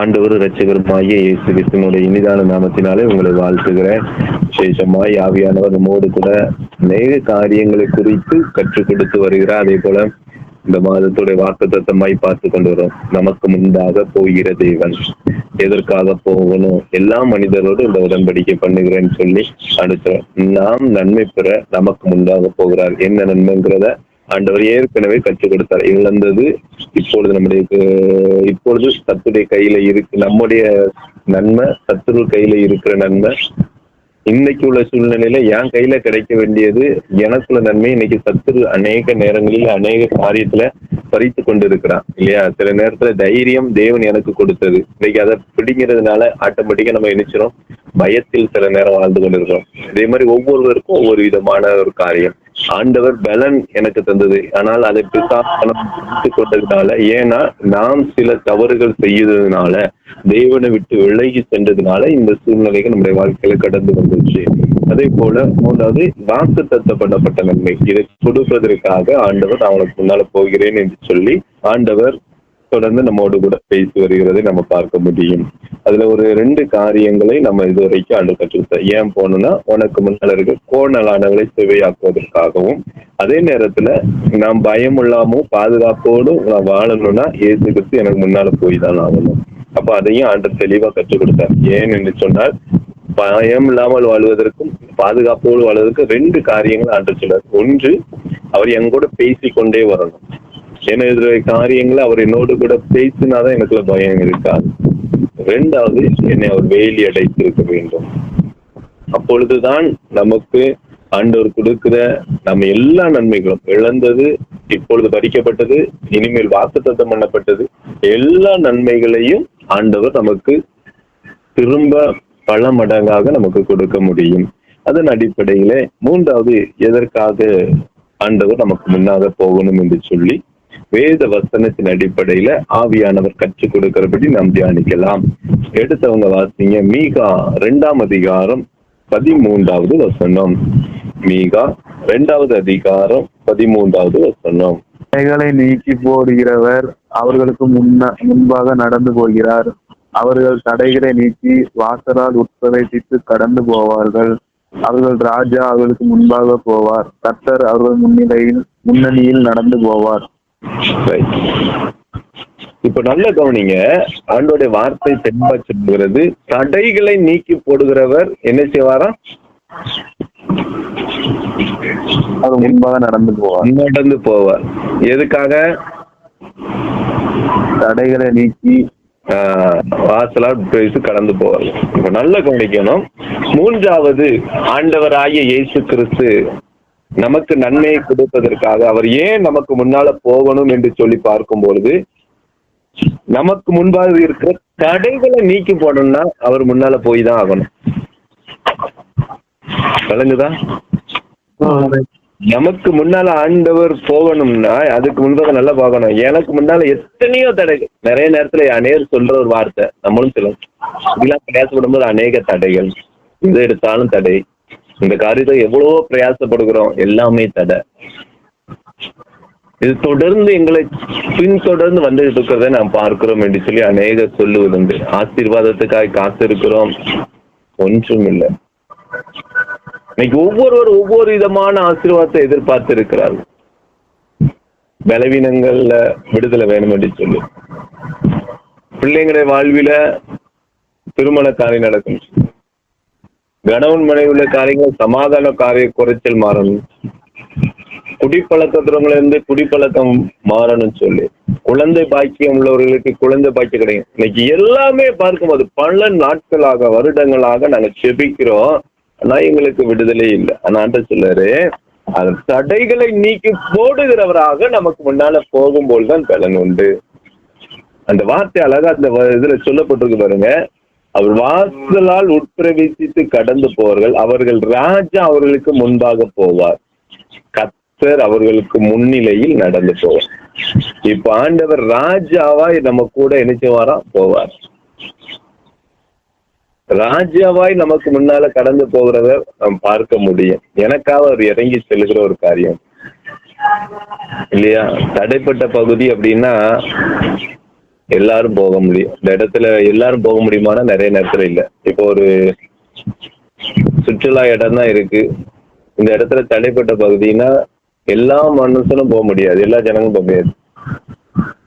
ஆண்டவர் ரட்சகருமாகிய இயேசு கிறிஸ்துவனுடைய இனிதான நாமத்தினாலே உங்களை வாழ்த்துகிறேன். விசேஷமாய் ஆவியானவர் நம்மோடு கூட அநேக காரியங்களை குறித்து கற்றுக் கொடுத்து வருகிறார். அதே போல இந்த மாதத்துடைய வாக்கு தத்தமாய் பார்த்து கொண்டு வரும். நமக்கு முன்பாக போகிற தேவன். எதற்காக போகணும்? எல்லா மனிதரோடு இந்த உடன்படிக்கை பண்ணுகிறேன்னு சொல்லி அடுத்த நாம் நன்மை பெற நமக்கு முன்பாக போகிறார். என்ன நன்மைங்கிறத ஆண்டவர் ஏற்கனவே கற்றுக் கொடுத்தார். இழந்தது இப்பொழுது நம்முடைய இப்பொழுது சத்துடைய கையில இருக்கு நம்முடைய நன்மை சத்துரு கையில இருக்கிற நன்மை. இன்னைக்கு உள்ள சூழ்நிலையில என் கையில கிடைக்க வேண்டியது எனக்குள்ள நன்மை இன்னைக்கு சத்துரு அநேக நேரங்களில் அநேக காரியத்துல பறித்து கொண்டு இருக்கிறான் இல்லையா? சில நேரத்துல தைரியம் தேவன் எனக்கு கொடுத்தது. இன்னைக்கு அதை பிடிங்கிறதுனால ஆட்டோமேட்டிக்கா நம்ம நினைச்சிரும் பயத்தில் சில நேரம் வாழ்ந்து கொண்டிருக்கிறோம். இதே மாதிரி ஒவ்வொருவருக்கும் ஒவ்வொரு விதமான ஒரு காரியம். ஆண்டவர் பலன் எனக்கு தந்தது. ஆனால் அதை பிசாசு கொண்டதுனால ஏன்னா நாம் சில தவறுகள் செய்யறதுனால தேவனை விட்டு விலகி சென்றதுனால இந்த சூழ்நிலைகள் நம்முடைய வாழ்க்கையில கடந்து வந்துச்சு. அதே போல மூன்றாவது வாக்கு தத்தப்படப்பட்ட நன்மை. இதை கொடுப்பதற்காக ஆண்டவர் நான் உனக்கு முன்னால போகிறேன் என்று சொல்லி ஆண்டவர் தொடர்ந்து நம்மோடு கூட பேசி வருகிறதை நம்ம பார்க்க முடியும். அதுல ஒரு ரெண்டு காரியங்களை நம்ம இதுவரைக்கும் ஆண்டு கற்றுக்கிட்டோம் ஏன் போகணும்னா உனக்கு முன்னால இருக்க கோணலானவர்களை சுவையாக்குவதற்காகவும் அதே நேரத்துல நாம் பயம் இல்லாமல் பாதுகாப்போடும் நான் வாழணும்னா ஏசு கிறிஸ்து எனக்கு முன்னால போய் தான் ஆகணும். அப்ப அதையும் ஆண்டு தெளிவா கற்றுக் கொடுத்தார். ஏன் என்று சொன்னால் பயம் இல்லாமல் வாழ்வதற்கும் பாதுகாப்போடு வாழ்வதற்கும் ரெண்டு காரியங்கள் ஆண்டு சொன்னார் ஒன்று அவர் என் கூட பேசிக்கொண்டே வரணும். ஏன்னா காரியங்களை அவர் என்னோடு கூட பேசினாதான் எனக்குள்ள பயம் இருக்காது. ரெண்டாவது என்னை அவர் வேலி அடைத்திருக்க வேண்டும். அப்பொழுதுதான் நமக்கு ஆண்டவர் கொடுக்கிற நம்ம எல்லா நன்மைகளும் இழந்தது இப்பொழுது பறிக்கப்பட்டது இனிமேல் வாக்குத்தத்தம் பண்ணப்பட்டது எல்லா நன்மைகளையும் ஆண்டவர் நமக்கு திரும்ப பல மடங்காக நமக்கு கொடுக்க முடியும். அதன் அடிப்படையில மூன்றாவது எதற்காக ஆண்டவர் நமக்கு முன்னாக போகணும் என்று சொல்லி வேத வசனத்தின் அடிப்படையில ஆவியானவர் கற்றுக் கொடுக்கிறபடி நாம் தியானிக்கலாம். எடுத்தவங்க வாசிங்க. மீகா இரண்டாம் அதிகாரம் பதிமூன்றாவது வசனம். மீகா இரண்டாவது அதிகாரம் பதிமூன்றாவது வசனம். தடைகளை நீக்கி போடுகிறவர் அவர்களுக்கு முன்ன முன்பாக நடந்து போகிறார். அவர்கள் தடைகளை நீக்கி வாசலால் உட்பிரவேசித்து கடந்து போவார்கள். அவர்கள் ராஜா அவர்களுக்கு முன்பாக போவார். கர்த்தர் அவர்கள் முன்னிலையில் முன்னணியில் நடந்து போவார். இப்ப நல்ல கவனிங்க. ஆண்டோடைய வார்த்தை தென்பா சொல்லுகிறது. தடைகளை நீக்கி போடுகிறவர் என்ன செய்வாரா? நடந்து போவார். நடந்து போவார். எதுக்காக? தடைகளை நீக்கி. ஆஹ், வாசலால் பேசி கடந்து போவார். இப்ப நல்ல கவனிக்கணும். மூன்றாவது ஆண்டவராகிய இயேசு கிறிஸ்து நமக்கு நன்மையை கொடுப்பதற்காக அவர் ஏன் நமக்கு முன்னால போகணும் என்று சொல்லி பார்க்கும் பொழுது நமக்கு முன்பாக இருக்கிற தடைகளை நீக்கி போடணும்னா அவர் முன்னால போய் தான் ஆகணும். விளங்குதா? நமக்கு முன்னால ஆண்டவர் போகணும்னா அதுக்கு முன்பாக நல்லா பார்க்கணும். எனக்கு முன்னால எத்தனையோ தடைகள். நிறைய நேரத்துல அநேகர் சொல்ற ஒரு வார்த்தை நம்மளும் சொல்லுவோம் இதெல்லாம் பிரயாசப்படும் போது அநேக தடைகள். எது எடுத்தாலும் தடை. இந்த காரியத்தை எவ்வளவோ பிரயாசப்படுகிறோம். எல்லாமே தடை. இது தொடர்ந்து எங்களை பின்தொடர்ந்து வந்துட்டு இருக்கிறத நாம் பார்க்கிறோம் என்று சொல்லி அநேக சொல்லுவதுண்டு. ஆசீர்வாதத்துக்காக காத்திருக்கிறோம். ஒன்றும் இல்லை இன்னைக்கு ஒவ்வொருவர் ஒவ்வொரு விதமான ஆசீர்வாதத்தை எதிர்பார்த்து இருக்கிறார்கள் பலவீனங்கள்ல விடுதலை வேணும் என்று சொல்லி. பிள்ளைங்களுடைய வாழ்வில திருமண காரியம் நடக்கும். கணவன் மனைவி உள்ள காரியங்கள் சமாதான காரிய குறைச்சல் மாறணும். குடிப்பழக்கத்துறவங்கள இருந்து குடிப்பழக்கம் மாறணும்னு சொல்லி. குழந்தை பாக்கியம் உள்ளவர்களுக்கு குழந்தை பாக்கியம் கிடைக்கும். இன்னைக்கு எல்லாமே பார்க்கும்போது பல நாட்களாக வருடங்களாக நாங்க செபிக்கிறோம். ஆனா எங்களுக்கு விடுதலை இல்லை. ஆனாண்ட சொல்லாரு சொல்றாரு அந்த தடைகளை நீக்கி போடுகிறவராக நமக்கு முன்னால போகும்போது தான் பலன் உண்டு. அந்த வார்த்தை அழகா அந்த வ- இதுல சொல்லப்பட்டிருக்கு பாருங்க. அவர் வாசலால் உட்பிரவேசித்து கடந்து போவார்கள். அவர்கள் ராஜா அவர்களுக்கு முன்பாக போவார். கத்தர் அவர்களுக்கு முன்னிலையில் நடந்து போவார். இப்ப ஆண்டவர் ராஜாவாய் நம்ம கூட இணைச்சவாரா போவார். ராஜாவாய் நமக்கு முன்னால கடந்து போகிறத நாம் பார்க்க முடியும். எனக்காக அவர் இறங்கி செல்கிற ஒரு காரியம். இல்லையா? தடைப்பட்ட பகுதி அப்படின்னா எல்லாரும் போக முடியும் இந்த இடத்துல எல்லாரும் போக முடியுமானா நிறைய நேரத்துல இல்ல. இப்போ ஒரு சுற்றுலா இடம் தான் இருக்கு. இந்த இடத்துல தடைப்பட்ட பகுதினா எல்லா மனுஷனும் போக முடியாது. எல்லா ஜனங்களும் போக முடியாது.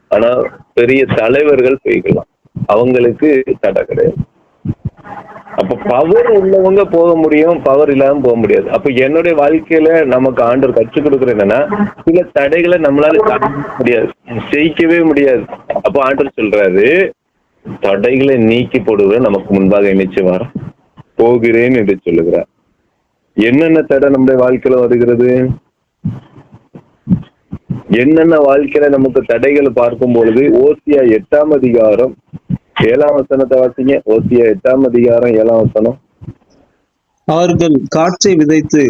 ஆனா பெரிய தலைவர்கள் போய்க்கலாம். அவங்களுக்கு தடை கிடையாது. அப்ப பவர் உள்ளவங்க போக முடியும் பவர் இல்லாம போக முடியாது. அப்ப என்னுடைய வாழ்க்கையில நமக்கு ஆண்டவர் கற்றுக் கொடுக்குற என்னன்னா சில தடைகளை நம்மளால முடியாது. ஜெயிக்கவே முடியாது. அப்ப ஆண்டவர் சொல்றாரு தடைகளை நீக்கி போடுகிற நமக்கு முன்பாக இணைச்சு வர போகிறேன் என்று சொல்லுகிறார். என்னென்ன தடை நம்முடைய வாழ்க்கையில வருகிறது? என்னென்ன வாழ்க்கையில நமக்கு தடைகளை பார்க்கும் பொழுது ஓசியா எட்டாம் அதிகாரம் ஏழாம் வசனத்தை வாசிங்க. ஓசியா எட்டாம் அதிகாரம் ஏழாம் வசனம். அவர்கள் காற்றை விதைத்து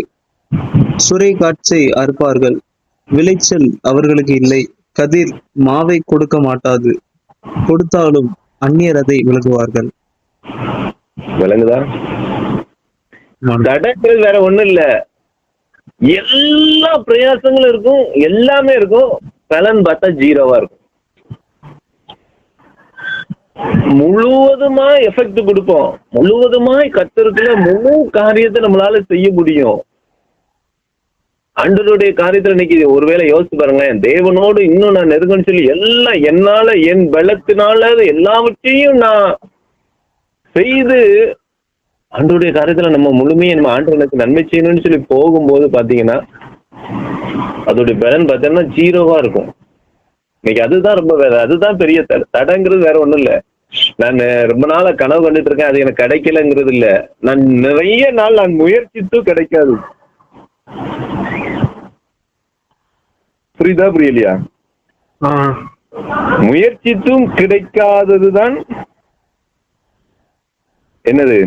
சுரை காற்றை அறுப்பார்கள். விளைச்சல் அவர்களுக்கு இல்லை. கதிர் மாவை கொடுக்க மாட்டாது. கொடுத்தாலும் அந்நியர் அதை விலகுவார்கள் விளங்குதா? தடைகள் வேற ஒண்ணும் இல்ல. எல்லா பிரயாசங்களும் இருக்கும். எல்லாமே இருக்கும். பலன் பார்த்தா ஜீரோவா இருக்கும். முழுவதுமா எஃபெக்ட் கொடுப்போம் முழுவதுமாய் கத்திரத்துல முழு காரியத்தை நம்மளால செய்ய முடியும். அண்டருடைய காரியத்துல இன்னைக்கு ஒருவேளை யோசிச்சு பாருங்களேன். தேவனோடு இன்னும் நான் நெருங்கன்னு சொல்லி எல்லாம் என்னால என் பலத்தினால எல்லாவற்றையும் நான் செய்து ஆண்டவருடைய காரியத்துல நம்ம முழுமையை நம்ம ஆண்டவனுக்கு நன்மை செய்யணும்னு சொல்லி போகும்போது பாத்தீங்கன்னா அதோடைய பலன் பார்த்தோம்னா ஜீரோவா இருக்கும். இன்னைக்கு அதுதான் ரொம்ப வேற அதுதான் பெரிய தடை தடைங்கிறது வேற ஒண்ணும் இல்ல. நான் ரொம்ப நாளா கனவு கண்டுட்டு இருக்கேன் அது எனக்கு கிடைக்கலங்கிறது இல்ல. நான் நிறைய நாள் நான் முயற்சித்தும் கிடைக்காது. புரியுதா புரியலையா? முயற்சித்தும் கிடைக்காததுதான் என்னது?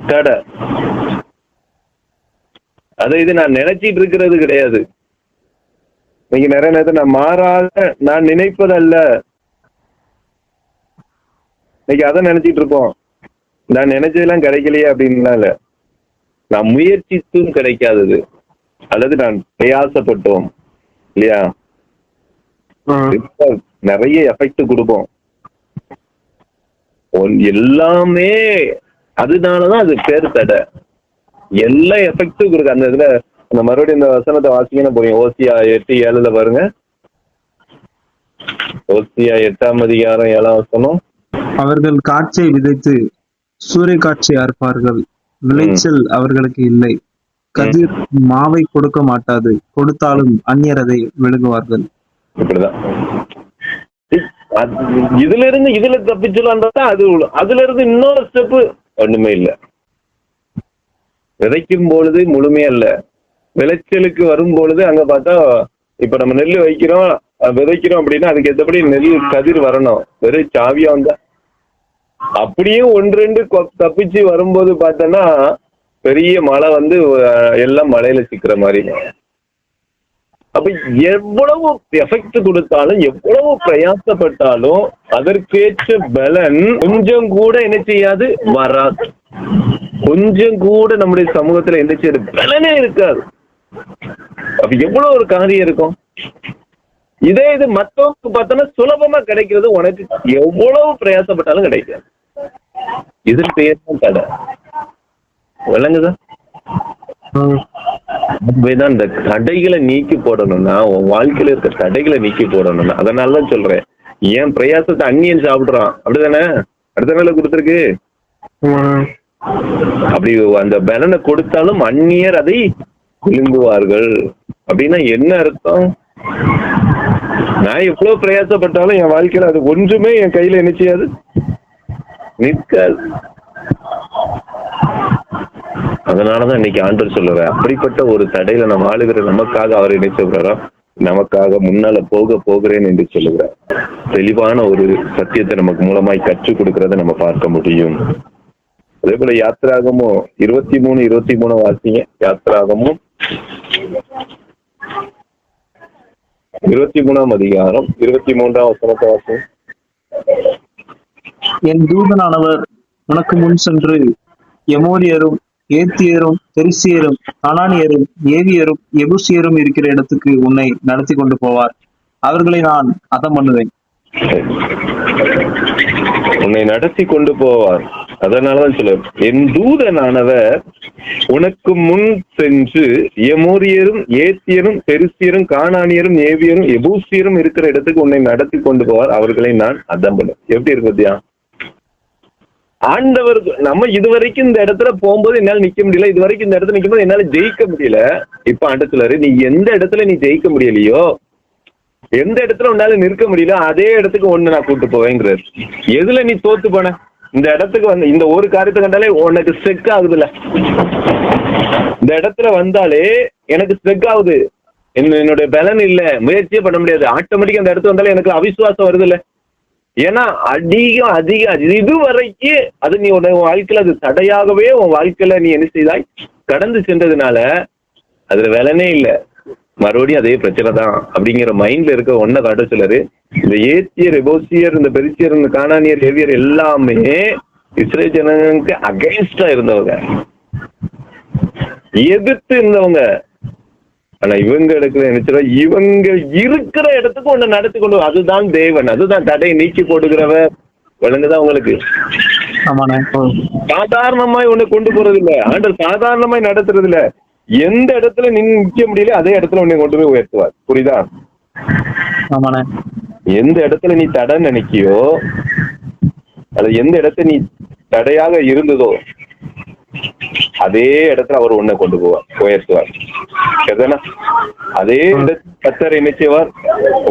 தடை. அதை இது நான் நினைச்சிட்டு இருக்கிறது கிடையாது. இன்னைக்கு நிறைய நேரத்தில் நான் மாறாத நான் நினைப்பதல்ல. இன்னைக்கு அதை நினைச்சிட்டு இருக்கோம். நான் நினைச்சதெல்லாம் கிடைக்கலையே அப்படின்லாம் இல்ல. நான் முயற்சித்தும் கிடைக்காதது. அல்லது நான் பிரயாசப்பட்டோம். இல்லையா? நிறைய எஃபெக்ட் கொடுப்போம். எல்லாமே அதனாலதான் அது பேர் தடை. எல்லா எஃபெக்டும் இருக்கு அந்த இதுல அந்த மறுபடியும் இந்த வசனத்தை வாசிங்கன்னா போறீங்க ஓசியா எட்டு ஏழுல பாருங்க. ஓசியா எட்டாம் அதிகாரம் ஏழாம் வசனம். அவர்கள் காற்றை விதைத்து சூறை காற்றை அறுப்பார்கள். விளைச்சல் அவர்களுக்கு இல்லை. கதிர் மாவை கொடுக்க மாட்டாது. கொடுத்தாலும் அந்நியர் அதை விழுங்குவார்கள். இப்படிதான். இதுல இருந்து இதுல தப்பிச்சலான்றதா அது அதுல இருந்து இன்னொரு ஸ்டெப் ஒண்ணுமே இல்ல. விதைக்கும் பொழுது முழுமையா இல்ல விளைச்சலுக்கு வரும் பொழுது அங்க பார்த்தா இப்ப நம்ம நெல் வைக்கிறோம் விதைக்கிறோம் அப்படின்னா அதுக்கு ஏற்றபடி நெல் கதிர் வரணும். வெறும் சாவியா வந்தா. அப்படியும் ஒன்று ரெண்டு தப்பிச்சு வரும்போது பார்த்தோன்னா பெரிய மழை வந்து எல்லாம் மழையில சிக்கிற மாதிரி. அப்ப எவ்வளவு எஃபெக்ட் கொடுத்தாலும் எவ்வளவு பிரயாசப்பட்டாலும் அதற்கேற்ற பலன் கொஞ்சம் கூட என்ன செய்யாது? வராது. கொஞ்சம் கூட நம்முடைய சமூகத்துல என்ன செய்யாது? பலனே இருக்காது. அப்ப எவ்வளவு ஒரு காரியம் இருக்கும்? இதே இது மத்தவங்களுக்கு பார்த்தோன்னா சுலபமா கிடைக்கிறது உனக்கு எவ்வளவு பிரயாசப்பட்டாலும் கிடைக்காது. இதன் பெயர் தான் தடை. விளங்குதா? இந்த தடைகளை நீக்கி போடணும்னா உன் வாழ்க்கையில இருக்க தடைகளை நீக்கி போடணும்னா அதனால தான் சொல்றேன். ஏன் பிரயாசத்தை அந்நியன் சாப்பிடுறான். அப்படிதானே? அடுத்த வேலை கொடுத்துருக்கு? அப்படி அந்த பலனை கொடுத்தாலும் அந்நியர் அதை விழுங்குவார்கள் அப்படின்னா என்ன அர்த்தம்? நான் எவ்வளவு பிரயாசப்பட்டாலும் என் வாழ்க்கையில அது ஒன்றுமே என் கையில என்ன செய்யாது? நிற்காது. அதனாலதான் இன்னைக்கு ஆண்டர் சொல்லுவேன் அப்படிப்பட்ட ஒரு தடையில நம்ம ஆளுகிற நமக்காக அவர் என்ன சொல்றாரோ நமக்காக முன்னால போக போகிறேன் என்று சொல்லுகிறார். தெளிவான ஒரு சத்தியத்தை நமக்கு மூலமாய் கற்றுக் கொடுக்கறத நம்ம பார்க்க முடியும். அதே போல யாத்திராகமும் இருபத்தி மூணு இருபத்தி மூணு வாசிங்க யாத்திராகமும் இருபத்தி மூணாம் அதிகாரம் இருபத்தி மூன்றாம் வசனத்தை வாசிங்க. என் தூதனானவர் உனக்கு முன் சென்று எமோரியரும் ஏத்தியரும் பெரிசியரும் அனானியரும் ஏவியரும் எபுசியரும் இருக்கிற இடத்துக்கு உன்னை நடத்தி கொண்டு போவார். அவர்களை நான் அதம் பண்ணுவேன். உன்னை நடத்தி கொண்டு போவார். அதனாலதான் சொல்லுவேன். என் தூதனானவர் உனக்கு முன் சென்று எமோரியரும் ஏத்தியரும் பெருசியரும் காணானியரும் ஏவியரும் எபூசியரும் இருக்கிற இடத்துக்கு உன்னை நடத்தி கொண்டு போவார். அவர்களை நான் அதான் எப்படி இருக்கு பத்தியா? ஆண்டவர் நம்ம இதுவரைக்கும் இந்த இடத்துல போகும்போது என்னால நிக்க முடியல. இது வரைக்கும் இந்த இடத்துல நிக்கும்போது என்னால ஜெயிக்க முடியல. இப்ப ஆண்டத்துல நீ எந்த இடத்துல நீ ஜெயிக்க முடியலையோ எந்த இடத்துல உன்னால நிற்க முடியல அதே இடத்துக்கு ஒண்ணு நான் கூட்டு போவேங்கிறாரு. எதுல நீ தோத்து போன? இந்த இடத்துக்கு வந்து இந்த ஒரு காரியத்தை கண்டாலே உனக்கு ஸ்ட்ரெக் ஆகுதுல்ல. இந்த இடத்துல வந்தாலே எனக்கு ஸ்ட்ரெக் ஆகுது. என்ன- என்னுடைய பலன் இல்ல. முயற்சியே பண்ண முடியாது. ஆட்டோமேட்டிக்கா அந்த இடத்துல வந்தாலே எனக்கு அவிசுவாசம் வருது இல்ல ஏன்னா அதிகம் அதிகம் இதுவரைக்கும் அது நீ உன் வாழ்க்கையில அது தடையாகவே உன் வாழ்க்கையில நீ என்ன செய்தாய்? கடந்து சென்றதுனால அதுல விலனே இல்லை. மறுபடியும் அதே பிரச்சனை தான் அப்படிங்கிற மைண்ட்ல இருக்க ஒன்ன காட்ட சிலரு. இந்த ஏத்தியர் எபோசியர் இந்த பெருசியர் இந்த கானானியர் ஏவியர் எல்லாமே இஸ்ரேல் ஜனங்களுக்கு அகைன்ஸ்டா இருந்தவங்க. எதிர்த்து இருந்தவங்க. ஆனா இவங்க இடத்துல நினைச்சா இவங்க இருக்கிற இடத்துக்கு ஒண்ணு நடத்தி கொண்டு. அதுதான் தேவன். அதுதான் தடையை நீக்கி போடுகிறவர். விளங்குதான் உங்களுக்கு? சாதாரணமாய் ஒண்ணு கொண்டு போறது இல்ல ஆண்டவர் சாதாரணமாய் நடத்துறது இல்ல எந்த இடத்துல நீ நிக்க முடியல அதே இடத்துல உன்னை கொண்டு போய் உயர்த்துவார். புரியுதா? எந்த இடத்துல நீ தடை நினைக்கியோ அது எந்த இடத்துல நீ தடையாக இருந்ததோ அதே இடத்துல அவர் உன்னை கொண்டு போவார் உயர்த்துவார். சரிதானா? அதே கத்தர் நினைச்சவார்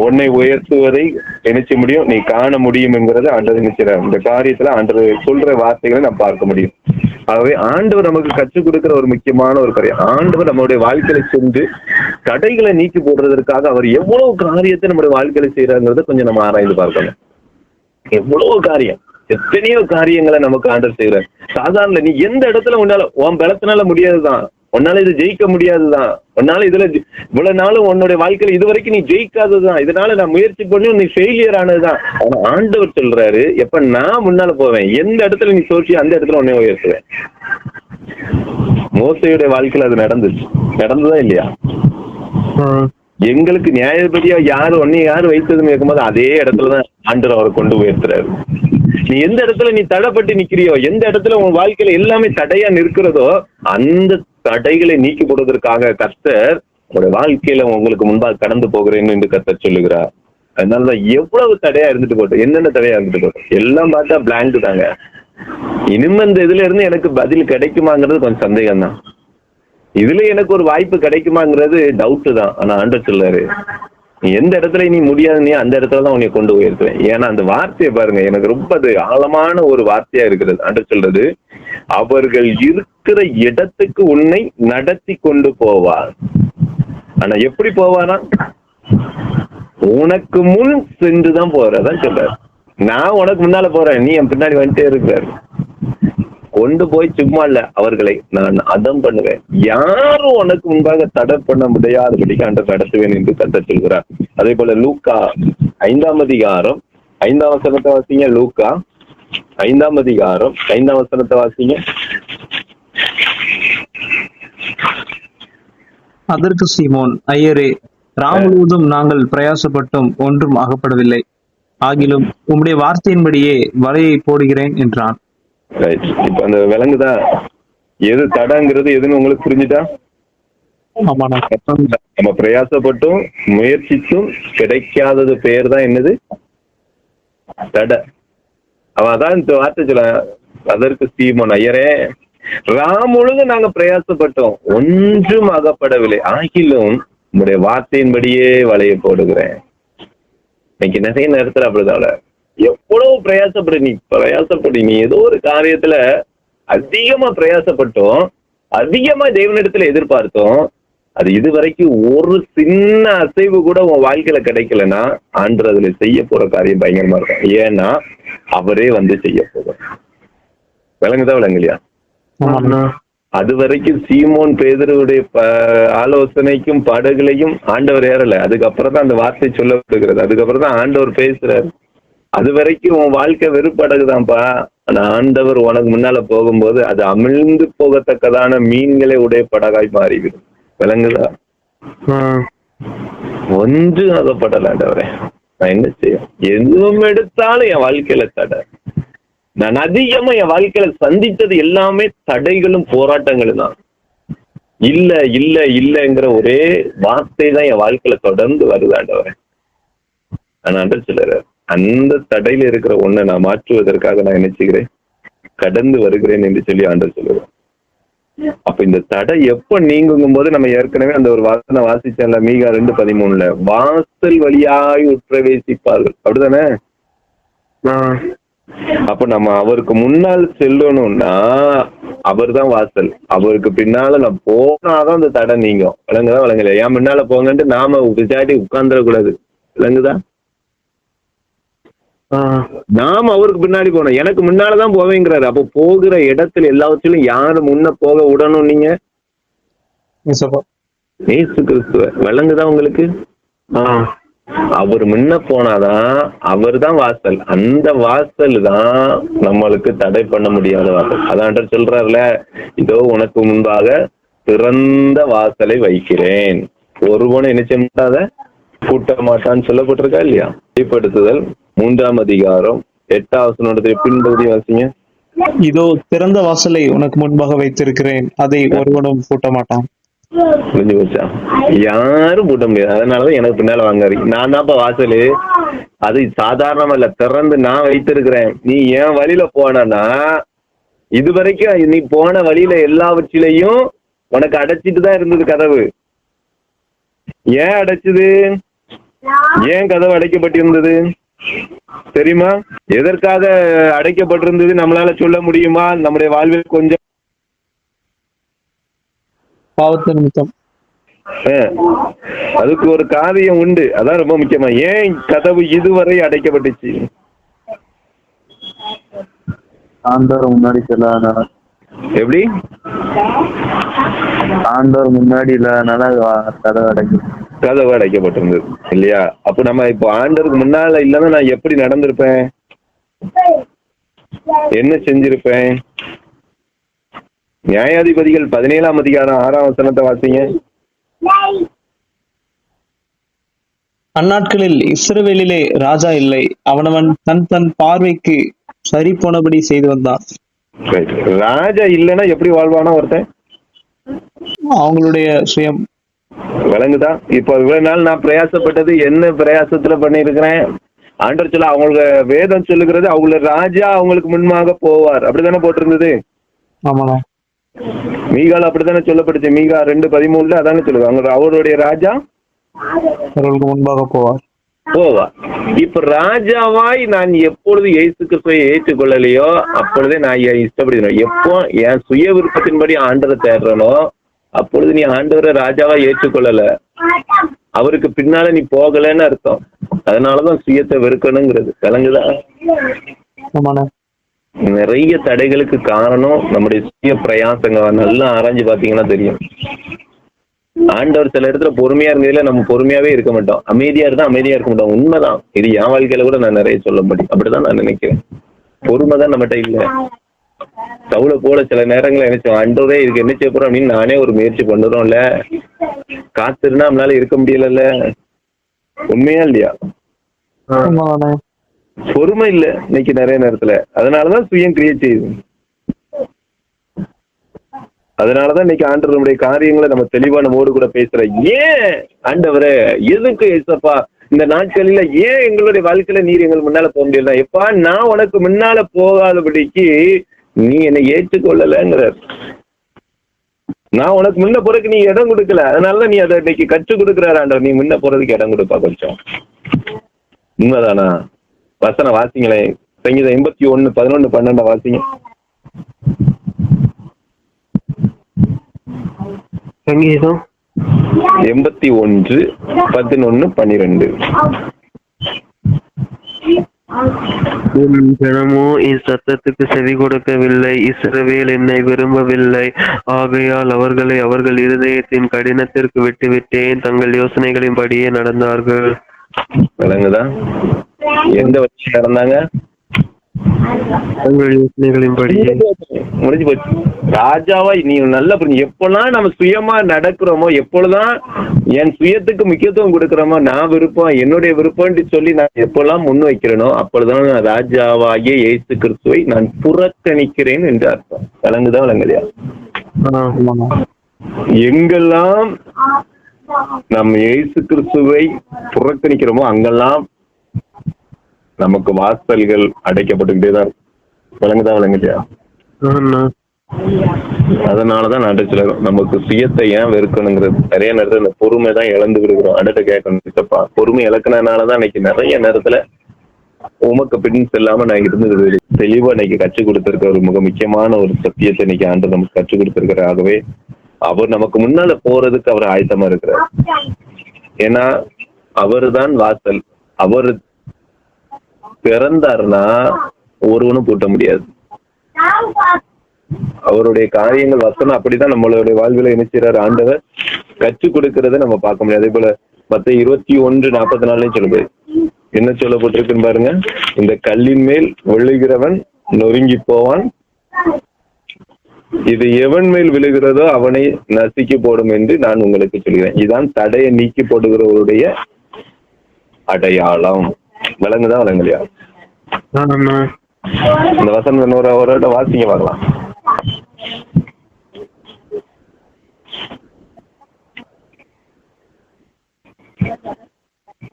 உன்னை உயர்த்துவதை நினைச்ச முடியும். நீ காண முடியும் என்கிறத ஆண்டவர் நினைச்சிறார் இந்த காரியத்துல ஆண்டவர் சொல்ற வார்த்தைகளை நாம் பார்க்க முடியும். ஆகவே ஆண்டவர் நமக்கு கற்றுக் கொடுக்கிற ஒரு முக்கியமான ஒரு காரியம் ஆண்டவர் நம்மளுடைய வாழ்க்கையில சென்று தடைகளை நீக்கி போடுறதற்காக அவர் எவ்வளவு காரியத்தை நம்முடைய வாழ்க்கையில செய்யறாங்கிறத கொஞ்சம் நம்ம ஆராய்ந்து பார்க்கணும். எவ்வளவு காரியம் எத்தனையோ காரியங்களை நமக்கு ஆண்டர் செய்யறாரு சாதாரண நீ எந்த இடத்துல உன்னால உன் பலத்தினால முடியாதுதான் உன்னால இது ஜெயிக்க முடியாதுதான். உன்னால இதுல இவ்வளவு நாளும் உன்னுடைய வாழ்க்கையில இது வரைக்கும் நீ ஜெயிக்காததுதான். இதனால நான் முயற்சி பண்ணி நீ ஃபெயிலியர் ஆனதுதான். ஆனா ஆண்டவர் சொல்றாரு எப்ப நான் முன்னால போவேன் எந்த இடத்துல நீ சோசியோ அந்த இடத்துல உன்னை உயர்த்துவேன். மோசையுடைய வாழ்க்கையில அது நடந்துச்சு. நடந்ததா இல்லையா? எங்களுக்கு நியாயபதியா யாரு ஒன்னே யாரு வைத்ததுன்னு கேட்கும்போது அதே இடத்துலதான் ஆண்டவர் அவரை கொண்டு உயர்த்துறாரு. நீ எந்த இடத்துல நீ தடைப்பட்டு நிக்கிறியோ எந்த இடத்துல உன் வாழ்க்கையில எல்லாமே தடையா நிற்கிறதோ அந்த தடைகளை நீக்கி போடுவதற்காக கர்த்தர் உங்களுடைய வாழ்க்கையில உங்களுக்கு முன்பாக கடந்து போகிறேன்னு என்று கர்த்தர் சொல்லுகிறார். அதனாலதான் எவ்வளவு தடையா இருந்துட்டு போட்டோம் என்னென்ன தடையா இருந்துட்டு போட்டோம் எல்லாம் பார்த்தா பிளாங்க் தாங்க. இனிமே இந்த இதுல இருந்து எனக்கு பதில் கிடைக்குமாங்கிறது கொஞ்சம் சந்தேகம் தான் இதுல எனக்கு ஒரு வாய்ப்பு கிடைக்குமாங்கிறது டவுட் தான். ஆனா ஆண்டர் சொல்லாரு நீ எந்த இடத்துல நீ முடியாது நீ அந்த இடத்துல தான் உன்னை கொண்டு போயிருக்கேன் ஏன்னா அந்த வார்த்தையை பாருங்க எனக்கு ரொம்ப அது ஆழமான ஒரு வார்த்தையா இருக்கிறது. ஆண்டர் சொல்றது அவர்கள் இருக்கிற இடத்துக்கு உன்னை நடத்தி கொண்டு போவார். ஆனா எப்படி போவாரா உனக்கு முன் சென்றுதான் போறதான் சொல்றாரு. நான் உனக்கு முன்னால போறேன் நீ என் பின்னாடி வந்துட்டே இருக்கிறாரு. கொண்டு போய் சும்மா இல்ல அவர்களை நான் அதம் பண்ணுவேன். யாரும் உனக்கு முன்பாக தடை பண்ண முடியாதபடிக்கு அன்று நடத்துவேன் என்று கத்த சொல்கிறார். அதே போல லூக்கா ஐந்தாம் அதிகாரம் ஐந்தாம் வசனத்தை வாசிங்க லூக்கா ஐந்தாம் அதிகாரம் ஐந்தாம் வசனத்தை வாசிங்க. அதற்கு சீமோன் ஐயரே ராம் முழுவதும் நாங்கள் பிரயாசப்பட்டும் ஒன்றும் அகப்படவில்லை ஆகிலும் உம்முடைய வார்த்தையின்படியே வலையை போடுகிறேன் என்றான். இப்ப அந்த விலங்குதா? எது தடங்கிறது எதுன்னு உங்களுக்கு புரிஞ்சுட்டா நம்ம பிரயாசப்பட்டும் முயற்சித்தும் கிடைக்காதது பெயர் தான் என்னது? தடை. அவன் அதான் இந்த வார்த்தை சொல்ல அதற்கு சீமோன் ஐயரே ராம் முழுங்க நாங்க பிரயாசப்பட்டோம். ஒன்றும் அகப்படவில்லை. ஆகிலும் உங்களுடைய வார்த்தையின்படியே வலைய போடுகிறேன். இன்னைக்கு நிறைய நேரத்துல அப்படிதான் எவ்வளவு பிரயாசப்படு நீ பிரயாசப்படு. நீ ஏதோ ஒரு காரியத்துல அதிகமா பிரயாசப்பட்டோம். அதிகமா தெய்வனிடத்துல எதிர்பார்த்தோம். அது இதுவரைக்கும் ஒரு சின்ன அசைவு கூட உன் வாழ்க்கையில கிடைக்கலன்னா ஆண்டு அதுல செய்ய போற காரியம் பயங்கரமா இருக்கும். ஏன்னா அவரே வந்து செய்ய போகும் விளங்குதா விளங்கலையா? அது வரைக்கும் சீமோன் பேதருடைய ஆலோசனைக்கும் படகுலையும் ஆண்டவர் ஏறல. அதுக்கப்புறம் தான் அந்த வார்த்தை சொல்லப்படுகிறது. அதுக்கப்புறம் தான் ஆண்டவர் பேசுறாரு. அது வரைக்கும் உன் வாழ்க்கை வெறுப்படகுதான்ப்பா. ஆனா ஆண்டவர் உனக்கு முன்னால போகும்போது அது அமிழ்ந்து போகத்தக்கதான மீன்களை உடைய படகாய் மாறிவிடும். விளங்குதா? ஒன்று அகப்படல ஆண்டவரே. நான் என்ன செய்ய? எதுவும் எடுத்தாலும் என் வாழ்க்கையில தடை. நான் அதிகமா என் வாழ்க்கையில சந்தித்தது எல்லாமே தடைகளும் போராட்டங்களும் தான். இல்ல இல்ல இல்லங்கிற ஒரே வார்த்தை தான் என் வாழ்க்கையில தொடர்ந்து வருதாண்டவரே நான் சிலர் அந்த தடையில இருக்கிற ஒண்ணை நான் மாற்றுவதற்காக நான் நினைச்சுக்கிறேன். கடந்து வருகிறேன் என்று சொல்லி ஆண்டர் சொல்லுவேன் அப்ப இந்த தடை எப்ப நீங்குங்கும் போது நம்ம ஏற்கனவே அந்த ஒரு வாசனை வாசிச்சல மீகா ரெண்டு பதிமூணுல வாசல் வழியாய் உட்பிரவேசிப்பார்கள். அப்படிதானே அப்ப நம்ம அவருக்கு முன்னால் செல்லணும்னா அவர்தான் வாசல். அவருக்கு பின்னால நான் போனாதான் அந்த தடை நீங்கும். விளங்குதா விளங்கல ஏன் முன்னால போங்கன்ட்டு நாம விசாட்டி உட்கார்ந்துடக்கூடாது. விளங்குதா நாம அவருக்கு பின்னாடி போனோம் எனக்கு முன்னாலதான் போவேங்கிறாரு. அப்ப போகிற இடத்துல எல்லாவற்றிலும் யாரு முன்ன போக விடணும் நீங்க? ஏசு கிறிஸ்துவ. விளங்குதா உங்களுக்கு? அவர் முன்ன போனாதான் அவர் தான் வாசல். அந்த வாசல் தான் நம்மளுக்கு தடை பண்ண முடியாத வாசல். அதான் சொல்றாருல இதோ உனக்கு முன்பாக திறந்த வாசலை வைக்கிறேன். ஒருவனை என்ன செய்ய மாட்டாத கூட்ட மாட்டான்னு சொல்லப்பட்டிருக்கா இல்லையா? வெளிப்படுத்துதல் மூன்றாம் அதிகாரம் எட்டாவது வசனத்துடைய பின்பகுதி வாசிங்க? இதோ திறந்த வாசலை உனக்கு முன்பாக வைத்திருக்கிறேன். அதை ஒருவனும் கூட்ட மாட்டான். புரிஞ்சு போச்சா? யாரும் பூட்ட முடியாது. அதனாலதான் எனக்கு பின்னால வாங்காரு நான் தான்ப்பா வாசலு. அது சாதாரணமா இல்ல. திறந்து நான் வைத்திருக்கிறேன். நீ என் வழியில போனா இது வரைக்கும் நீ போன வழியில எல்லாவற்றிலையும் உனக்கு அடைச்சிட்டு தான் இருந்தது கதவு. ஏன் அடைச்சது? ஏன் கதவு அடைக்கப்பட்டிருந்தது? தெரியுமா? எதற்காக அடைக்கப்பட்டிருந்தது நம்மளால சொல்ல முடியுமா? நம்முடைய வாழ்வில் கொஞ்சம் பாவத்து நிமித்தம். அதுக்கு ஒரு காரியம் உண்டு. அதான் ரொம்ப முக்கியமா. ஏன் கதவு இதுவரை அடைக்கப்பட்டுச்சு? ஆண்டவர் முன்னாடி எப்படி? ஆண்டவர் முன்னாடி இல்லாதனால கதவு அடைக்கும் கதவு அடைக்கப்பட்டிருந்தது. இல்லையா? அப்ப நம்ம இப்போ ஆண்டருக்கு முன்னால இல்லைன்னா நான் எப்படி நடந்திருப்பேன்? என்ன செஞ்சிருப்பேன்? நியாயாதிபதிகள் பதினேழாம் அதிகாரம் ஆறாம் வசனத்தை வாசிங்க. அந்நாட்களில் இஸ்ரவேலிலே ராஜா இல்லை. அவனவன் தன் தன் பார்வைக்கு சரி போனபடி செய்து வந்தான். ராஜா இல்லைன்னா எப்படி வாழ்வானா ஒருத்தன்? அவங்களுடைய சுயம். விளங்குதா? இப்போ இவ்வளவு நாள் நான் பிரயாசப்பட்டது என்ன பிரயாசத்துல பண்ணியிருக்கிறேன்? ஆண்டவர் சொல்ல அவங்களுக்கு வேதம் சொல்லுகிறது அவங்கள ராஜா அவங்களுக்கு முன்பாக போவார். அப்படித்தானே போட்டிருந்தது? ஆமாண்ணா. மீகால அப்படித்தானே சொல்லப்பட்டுச்சு மீகா ரெண்டு பதிமூணுல அதானே சொல்லுது. அவங்க அவருடைய ராஜா? அவர்களுக்கு முன்பாக போவார். போவா இப்ப ராஜாவாய் நான் எப்பொழுது இயேசு கிறிஸ்துவை ஏற்றுக்கொள்ளலையோ அப்பொழுதே நான் என் இஷ்டப்படி எப்போ என் சுய விருப்பத்தின்படி ஆண்டரை தேடுறனோ அப்பொழுது நீ ஆண்டவரை ராஜாவா ஏற்றுக்கொள்ளல. அவருக்கு பின்னால நீ போகலைன்னு அர்த்தம். அதனாலதான் சுயத்தை வெறுக்கணுங்கிறது. விளங்குதா? நிறைய தடைகளுக்கு காரணம் நம்முடைய சுய பிரயாசங்க நல்லா ஆராய்ஞ்சு பாத்தீங்கன்னா தெரியும். ஆண்டவர் சில இடத்துல பொறுமையா இருந்ததுல நம்ம பொறுமையாவே இருக்க மாட்டோம். அமைதியா இருந்தா அமைதியா இருக்க மாட்டோம். உண்மைதான். இது என் வாழ்க்கையில கூட நான் நிறைய சொல்ல முடியும். அப்படிதான் நான் நினைக்கிறேன். பொறுமை தான் நம்மகிட்ட இல்ல. சவுள போல சில நேரங்கள்ல நினைச்சோம் ஆண்டவரே இதுக்கு என்ன செய்ய போறோம் அப்படின்னு நானே ஒரு முயற்சி பண்ணுறோம்ல. காத்திருந்தா நம்மளால இருக்க முடியலல்ல. உண்மையா இல்லையா? பொறுமை இல்ல இன்னைக்கு நிறைய நேரத்துல. அதனாலதான் சுயம் கிரியேட் செய்யுது. அதனாலதான் இன்னைக்கு ஆண்டவர் நம்முடைய காரியங்களை நம்ம தெளிவா நம்மோடு கூட பேசுற. ஏன் ஆண்டவரே எதுக்கு ஏசப்பா இந்த நாட்களில ஏன் எங்களுடைய வாழ்க்கையில நீர் எங்களுக்கு முன்னால போக முடியல? எப்பா நான் உனக்கு முன்னால போகாதபடிக்கு நீ என்னை ஏற்றுக்கொள்ளலங்கிறார். நான் உனக்கு முன்ன போறதுக்கு நீ இடம் கொடுக்கல. அதனாலதான் நீ அதை இன்னைக்கு கற்றுக் கொடுக்குறாரு ஆண்டவர். நீ முன்ன போறதுக்கு இடம் கொடுப்பா கொஞ்சம். உண்மைதானா? வசனம் வாசிங்களேன் சங்கீதம் எண்பத்தி ஒண்ணு பதினொன்னு பன்னெண்ட வாசிங்க. சங்கீதம்? எண்பத்தி ஒன்று பதினொன்னு பன்னிரெண்டு. ஜனமோ என் சத்தத்துக்கு செவி கொடுக்கவில்லை. இஸ்ரவேல் என்னை விரும்பவில்லை. ஆகையால் அவர்களை அவர்கள் இருதயத்தின் கடினத்திற்கு விட்டுவிட்டேன். தங்கள் யோசனைகளின்படியே நடந்தார்கள். விளங்குதா? எந்த வழியில இருந்தாங்க உங்கள் முடிஞ்சு போச்சு. ராஜாவா நீ நல்லா புரிஞ்சு எப்பெல்லாம் நம்ம சுயமா நடக்கிறோமோ எப்பொழுதுதான் என் சுயத்துக்கு முக்கியத்துவம் கொடுக்கிறோமோ நான் விருப்பம் என்னுடைய விருப்பம்னு சொல்லி நான் எப்பெல்லாம் முன் வைக்கிறேனோ அப்பொழுதுதான் நான் ராஜாவாகிய இயேசு கிறிஸ்துவை நான் புறக்கணிக்கிறேன் என்று அர்த்தம். விளங்குதான் விளங்கலையா ஆமா எங்கெல்லாம் நம்ம இயேசு கிறிஸ்துவை புறக்கணிக்கிறோமோ அங்கெல்லாம் நமக்கு வாசல்கள் அடைக்கப்பட்டுக்கிட்டே தான் விளங்குதான் விளங்கலையா? அதனாலதான் நான் நமக்கு சுயத்தை ஏன் வெறுக்கணுங்கிறது? நிறைய நேரத்துல இந்த பொறுமை தான் இழந்து விடுகிறோம். அடுத்த கேட்கணும் சித்தப்பா. பொறுமை இழக்கினதுனாலதான் இன்னைக்கு நிறைய நேரத்துல உமக்கு பின் செல்லாம நான் இருந்தது தெளிவா இன்னைக்கு கற்றுக் கொடுத்திருக்க ஒரு மிக முக்கியமான ஒரு சத்தியத்தை இன்னைக்கு ஆண்டு நமக்கு கற்றுக் கொடுத்திருக்கிறார் ஆகவே அவர் நமக்கு முன்னால போறதுக்கு அவர் ஆயத்தமா இருக்கிறார். ஏன்னா அவர்தான் வாசல். அவர் பிறந்தாருன்னா ஒருவனும் பூட்ட முடியாது. அவருடைய காரியங்கள் வசனம் அப்படிதான் நம்மளுடைய வாழ்வில இணைச்சிறார் ஆண்டவர். கற்றுக் கொடுக்கறத நம்ம பார்க்க முடியாது. அதே போல மத்த இருபத்தி ஒன்று நாற்பத்தி நாலுலயும் சொல்லுது என்ன சொல்லப்பட்டிருக்குன்னு பாருங்க. இந்த கல்லின் மேல் விழுகிறவன் நொறுங்கி போவான். இது எவன் மேல் விழுகிறதோ அவனை நசுக்கி போடும் என்று நான் உங்களுக்கு சொல்கிறேன். இதுதான் தடையை நீக்கி போடுகிறவருடைய அடையாளம். விலங்குதான் விலங்குலையா இந்த வசனம் இன்னொரு அவரோட வாசிங்க பார்க்கலாம்.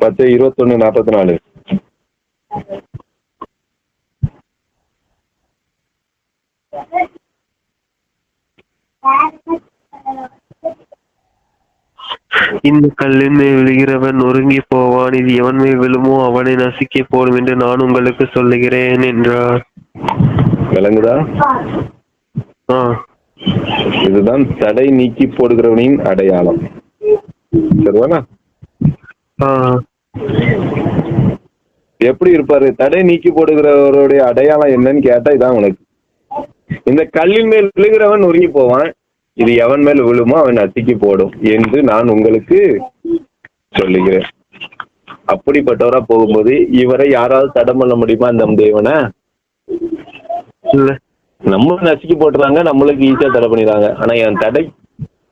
பத்து இருபத்தொன்னு நாற்பத்தி நாலு இந்த கல்லின் மேல் விழுகிறவன் நொறுங்கி போவான். இது எவன் மேல் விழுமோ அவனை நசுக்கி போடும் என்று நான் உங்களுக்கு சொல்லுகிறேன் என்றார். விளங்குதா? ஆ. இதுதான் தடை நீக்கி போடுகிறவனின் அடையாளம். சரிதானா? எப்படி இருப்பாரு? தடை நீக்கி போடுகிறவருடைய அடையாளம் என்னன்னு கேட்டா இதான் உனக்கு. இந்த கல்லின் மேல் விழுகிறவன் நொறுங்கி போவான். இது எவன் மேல் விழுமோ அவன் நசுக்கி போடும் என்று நான் உங்களுக்கு சொல்லுகிறேன். அப்படிப்பட்டவரா போகும்போது இவரை யாராவது தடை பண்ண முடியுமா அந்த தேவனை? நம்ம நசுக்கி போட்டுறாங்க நம்மளுக்கு ஈஸியா தடை பண்ணிடுறாங்க. ஆனா என் தடை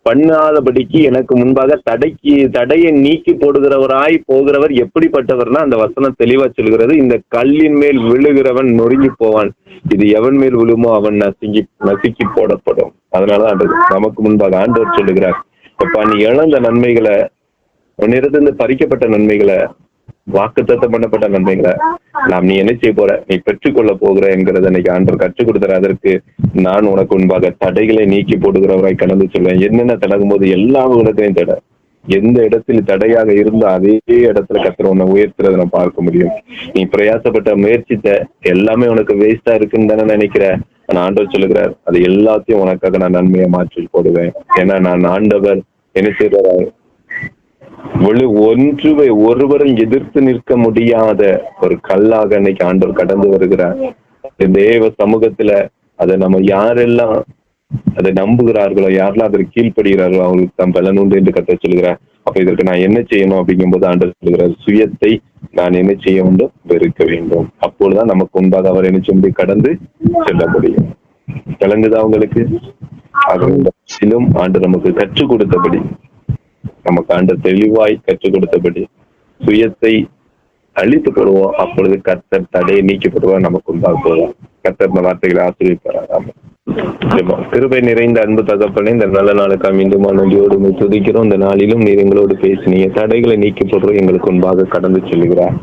பண்ணாதபடிக்கு எனக்கு முன்பாக தடைக்கு தடையை நீக்கி போடுகிறவராய் போகிறவர் எப்படிப்பட்டவர்னா அந்த வசனம் தெளிவா சொல்கிறது இந்த கல்லின் மேல் விழுகிறவன் நொறுங்கி போவான். இது எவன் மேல் விழுமோ அவன் நசுங்கி நசுக்கி போடப்படும். அதனாலதான் நமக்கு முன்பாக ஆண்டவர் சொல்லுகிறார். அப்ப நீ இழந்த நன்மைகளை உன்னிடத்திலிருந்து பறிக்கப்பட்ட நன்மைகளை வாக்குத்தத்தம் பண்ணப்பட்ட நன்மைகளை நாம் நீ என்ன செய்ய போற? நீ பெற்றுக்கொள்ள போகிற என்கிறத இன்னைக்கு ஆண்டவர் கற்றுக் கொடுத்தார். அதற்கு நான் உனக்கு முன்பாக தடைகளை நீக்கி போடுகிறவராய் கடந்து சொல்வேன். என்னென்ன தடகும் போது எல்லா உலகத்தையும் தடை. எந்த இடத்தில் தடையாக இருந்தோ அதே இடத்துல கத்துற உன்னை உயர்த்துறத நான் பார்க்க முடியும். நீ பிரயாசப்பட்ட முயற்சித்த எல்லாமே உனக்கு வேஸ்டா இருக்குன்னு தானே நினைக்கிற? ஆனா ஆண்டவர் சொல்லுகிறார் அது எல்லாத்தையும் உனக்காக நான் நன்மையை மாற்றி போடுவேன். ஏன்னா நான் ஆண்டவர் என்ன செய்கிறார் ஒன்றுவை ஒருவரும் எதிர்த்து நிற்க முடியாத ஒரு கல்லாக இன்னைக்கு ஆண்டவர் கடந்து வருகிறார். இந்த தேவ சமூகத்துல அதை நம்ம யாரெல்லாம் அதை நம்புகிறார்களோ யாரெல்லாம் அதற்கு கீழ்ப்படுகிறார்களோ அவங்களுக்கு தான் பலன் உண்டு என்று கத்த சொல்கிறார். அப்ப இதற்கு நான் என்ன செய்யணும் அப்படிங்கும்போது ஆண்டவர் சொல்கிறார் சுயத்தை நான் என்ன செய்ய வேண்டும்? வெறுக்க வேண்டும். அப்பொழுதுதான் நமக்கு முன்பாக அவர் என்ன சொல்லி கடந்து செல்ல முடியும். விளங்குதா உங்களுக்கு? அதிலும் ஆண்டு நமக்கு கற்றுக் கொடுத்தபடி நமக்கு ஆண்டு தெளிவாய் கற்றுக் கொடுத்தபடி சுயத்தை அழித்து போடுவோம் அப்பொழுது கத்தர் தடையை நீக்கப்படுவார் நமக்கு உண்டாக போவார் கர்த்தர் இந்த வார்த்தைகளை ஆசிரியப்பார் கிருபை நிறைந்த அன்பு தகப்பனே இந்த நல்ல நாளுக்காக மீண்டும் நொடியோடு துதிக்கிறோம். இந்த நாளிலும் நீர் எங்களோடு பேசினீங்க தடைகளை நீக்கி போடுறோம் எங்களுக்கு முன்பாக கடந்து செல்கிறார்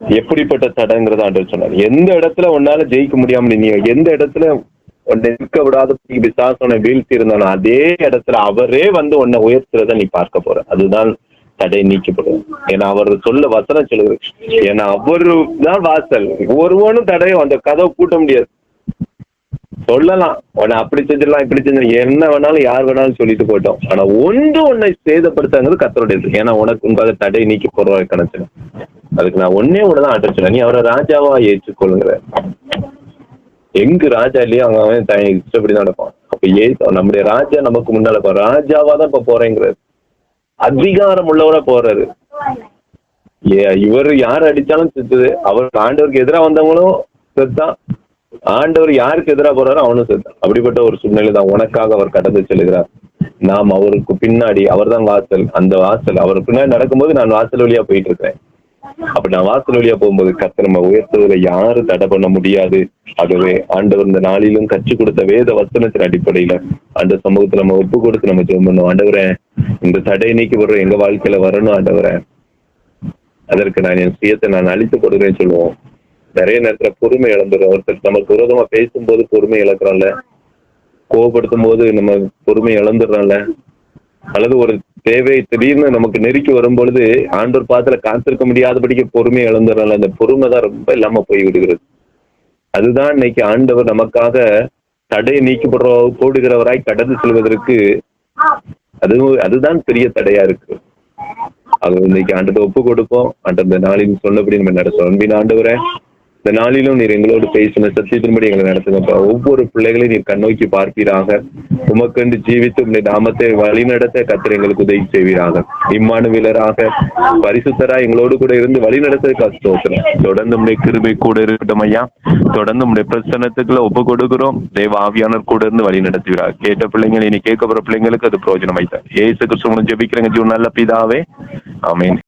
எப்படிப்பட்ட தடைங்கிறத ஆண்டு சொன்னார். எந்த இடத்துல உன்னால ஜெயிக்க முடியாம நீ எந்த இடத்துல உன்னை நிற்க விடாத பிசாசனை வீழ்த்தி இருந்தானோ அதே இடத்துல அவரே வந்து உன்னை உயர்த்துறத நீ பார்க்க போற. அதுதான் தடை நீக்கப்படும். ஏன்னா அவர் சொல்ல வசனம் சொல்லுது ஏன்னா அவரு தான் வாசல். ஒருவனும் தடையும் அந்த கதவை கூட்ட முடியாது. சொல்லலாம். உன்னை அப்படி செஞ்சிடலாம் இப்படி செஞ்சிடலாம். என்ன வேணாலும் யார் வேணாலும் சொல்லிட்டு போட்டோம் ஆனா ஒன்று உன்னை சேதப்படுத்தாங்கிறது கத்தருடையது ஏன்னா உனக்கு முன்பாக தடை நீக்கி போறவா கணக்கு அதுக்கு நான் ஒன்னே ஒண்ணுதான் ஆட்ட நீ அவரை ராஜாவா ஏற்றுக்கொள்ளுங்கிற. எங்க ராஜா இல்லையோ அவங்க அவன் தனி இஷ்டப்படி தான் நடப்பான். அப்ப ஏ நம்முடைய ராஜா நமக்கு முன்னால ராஜாவா தான் இப்ப போறேங்கிறாரு. அதிகாரம் உள்ளவரா போறாரு. ஏ இவர் யார் அடிச்சாலும் செத்துது. அவர் ஆண்டவருக்கு எதிராக வந்தவங்களும் செத்தான். ஆண்டவர் யாருக்கு எதிராக போறாரோ அவனும் செத்தான். அப்படிப்பட்ட ஒரு சூழ்நிலை தான் உனக்காக அவர் கடந்து செல்கிறார். நாம் அவருக்கு பின்னாடி அவர்தான் வாசல். அந்த வாசல். அவர் பின்னாடி நடக்கும்போது நான் வாசல் வழியா போயிட்டு இருக்கிறேன். அப்ப நான் வாசல் வழியா போகும்போது கத்த நம்ம உயர்த்துவதை யாரும் தடை பண்ண முடியாது. ஆகவே ஆண்டவர் இந்த நாளிலும் கற்றுக் கொடுத்த வேத வசனத்தின் அடிப்படையில அந்த சமூகத்துல நம்ம ஒப்பு கொடுத்து நம்ம ஜெயம் பண்ணுவோம் ஆண்டவரை இந்த தடை நீக்கி வர்ற எங்க வாழ்க்கையில வரணும் ஆண்டவரை. அதற்கு நான் என் சுயத்தை நான் அழித்து கொடுக்குறேன்னு சொல்லுவோம். நிறைய நேரத்துல பொறுமை இழந்துடும் ஒருத்தர் நமக்கு விரோதமா பேசும்போது பொறுமை இழக்கிறோம்ல கோவப்படுத்தும் போது நம்ம பொறுமை இழந்துடுறோம்ல அல்லது ஒரு தேவை திடீர்னு நமக்கு நெருக்கி வரும் பொழுது ஆண்டோர் பாத்துல காத்திருக்க முடியாதபடிக்கு பொறுமை இழந்துடுறோம்ல அந்த பொறுமை தான் ரொம்ப இல்லாம போய் விடுகிறது. அதுதான் இன்னைக்கு ஆண்டவர் நமக்காக தடையை நீக்கப்படுற போடுகிறவராய் கடந்து செல்வதற்கு அது அதுதான் பெரிய தடையா இருக்கு. அது இன்னைக்கு ஆண்டத்தை ஒப்பு கொடுப்போம். ஆண்ட இந்த நாளில் சொன்னபடி நம்ம நடத்துவோம். அன்பின் ஆண்டவரை இந்த நாளிலும் நீர் எங்களோடு பேசின சத்தியத்தின்படி எங்களை நடத்துங்கப்பா ஒவ்வொரு பிள்ளைகளையும் நீர் கண்ணோக்கி பார்ப்பீராக. உமக்கண்டு ஜீவித்து உடைய நாமத்தை வழிநடத்த கத்திர எங்களுக்கு உதவி செய்வீராக. இம்மானுவிலராக பரிசுத்தரா எங்களோடு கூட இருந்து வழி நடத்த ஸ்தோத்திரம். தொடர்ந்து உடைய கிருபை கூட இருக்கட்டும் ஐயா. தொடர்ந்து உடைய பிரசனத்துக்குள்ள ஒப்பு கொடுக்கிறோம். தேவ ஆவியானர் கூட இருந்து வழி நடத்துவீராக கேட்ட பிள்ளைங்க இனி கேட்க போற பிள்ளைங்களுக்கு அது பிரயோஜனம் ஐயா. ஏசு கிறிஸ்துவ ஜெபிக்கிறேங்க ஜீவன் நல்ல பிதாவே. ஆமீன்.